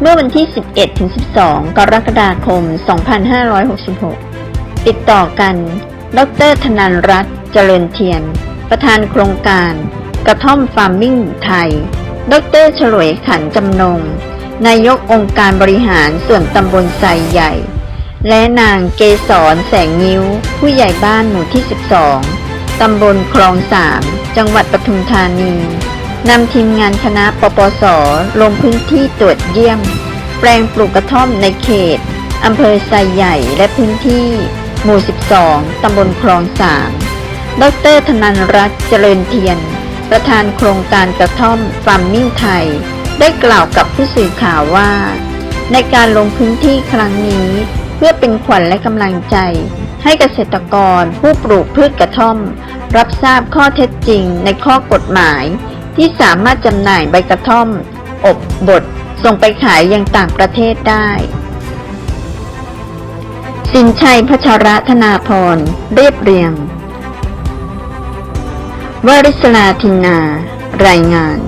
เมื่อวันที่ 11-12 กรกฎาคม 2566 ติดต่อกัน ดรธนันรัตน์เจริญเทียน ประธานโครงการ กระท่อมฟาร์มมิ่งไทย ดรฉลวยขันจำนง นายกองค์การบริหารส่วนตำบลไซใหญ่ และนางเกษรแสงนิ้ว ผู้ใหญ่บ้านหมู่ที่ 12 ตำบลคลองสาม จังหวัดปทุมธานี นำทีมงานคณะปปส ลงพื้นที่ตรวจเยี่ยม แปลงปลูกกระท่อมในเขตอำเภอไซใหญ่และพื้นที่ หมู่ 12 ตำบลคลองสามดรธนันรัตน์เจริญเทียน ประธานโครงการกระท่อมฟาร์มมิ่งไทย ได้กล่าวกับผู้สื่อข่าวว่า ในการลงพื้นที่ครั้งนี้ เพื่อเป็นขวัญและกำลังใจ ให้เกษตรกรผู้ปลูกพืชกระท่อม รับทราบข้อเท็จจริงในข้อกฎหมาย ที่สามารถจำหน่ายใบกระท่อม อบบด ส่งไปขายยังต่างประเทศได้ สินชัยพัชรธนาพร เรียบเรียง วริศลาทินนา รายงาน